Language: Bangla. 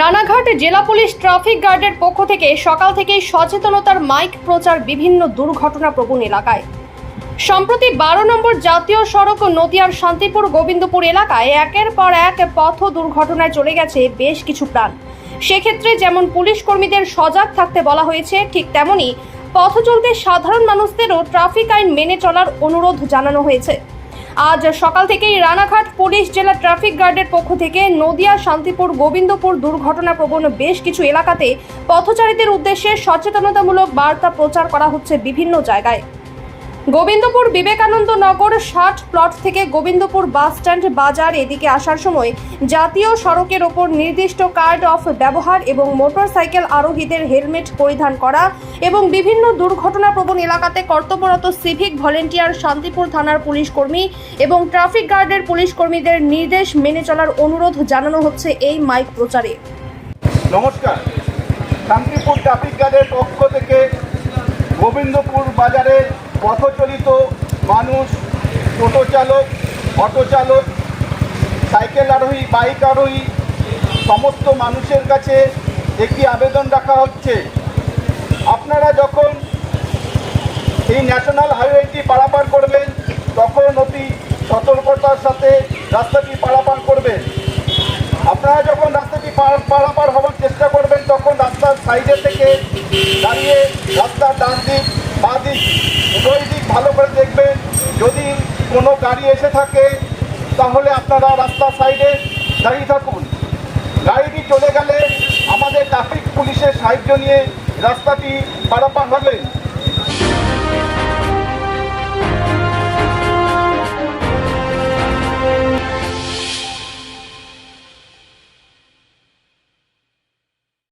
রানাঘাট জেলা পুলিশ ট্রাফিক গার্ডের পক্ষ থেকে সকাল থেকেই সচেতনতার মাইক প্রচার বিভিন্ন দুর্ঘটনা প্রবণ এলাকায়। সম্প্রতি বারো নম্বর জাতীয় সড়ক নদিয়ার শান্তিপুর গোবিন্দপুর এলাকায় একের পর এক পথ দুর্ঘটনায় চলে গেছে বেশ কিছু প্রাণ। সেক্ষেত্রে যেমন পুলিশ কর্মীদের সজাগ থাকতে বলা হয়েছে, ঠিক তেমনি পথ চলতে সাধারণ মানুষদেরও ট্রাফিক আইন মেনে চলার অনুরোধ জানানো হয়েছে। আজ সকাল থেকেই রানাঘাট পুলিশ জেলা ট্রাফিক গার্ডের পক্ষ থেকে নদিয়া, শান্তিপুর, গোবিন্দপুর দুর্ঘটনা প্রবণ বেশ কিছু এলাকাতে পথচারীদের উদ্দেশ্যে সচেতনতামূলক বার্তা প্রচার করা হচ্ছে বিভিন্ন জায়গায়। গোবিন্দপুর বিবেকানন্দ নগর ষাট প্লট থেকে গোবিন্দপুর বাস স্ট্যান্ড বাজার এদিকে আসার সময় জাতীয় সড়কের ওপর নির্দিষ্ট কার্ড অফ ব্যবহার এবং মোটরসাইকেল আরোহীদের হেলমেট পরিধান করা এবং বিভিন্ন দুর্ঘটনাপ্রবণ এলাকাতে কর্তব্যরত সিভিক ভলেন্টিয়ার শান্তিপুর থানার পুলিশ কর্মী এবং ট্রাফিক গার্ডের পুলিশ কর্মীদের নির্দেশ মেনে চলার অনুরোধ জানানো হচ্ছে এই মাইক প্রচারে। নমস্কার। শান্তিপুর ট্রাফিক গার্ডের পক্ষ থেকে গোবিন্দপুর বাজারে পথচলিত মানুষ টোটো চালক অটো চালক সাইকেল আরোহী, বাইক আরোহী, সমস্ত মানুষের কাছে একটি আবেদন রাখা হচ্ছে। আপনারা যখন এই ন্যাশনাল হাইওয়েটি পারাপার করবেন, তখন অতি সতর্কতার সাথে রাস্তাটি পারাপার করবেন। আপনারা যখন রাস্তাটি পার- পারাপার হওয়ার চেষ্টা করবেন, তখন রাস্তার সাইডে থেকে দাঁড়িয়ে কোনো গাড়ি এসে থাকে, তাহলে আপনারা রাস্তার সাইডে দাঁড়িয়ে থাকুন। গাড়িটি চলে গেলে আমাদের ট্রাফিক পুলিশের সাহায্য নিয়ে রাস্তাটি পারাপার হবেন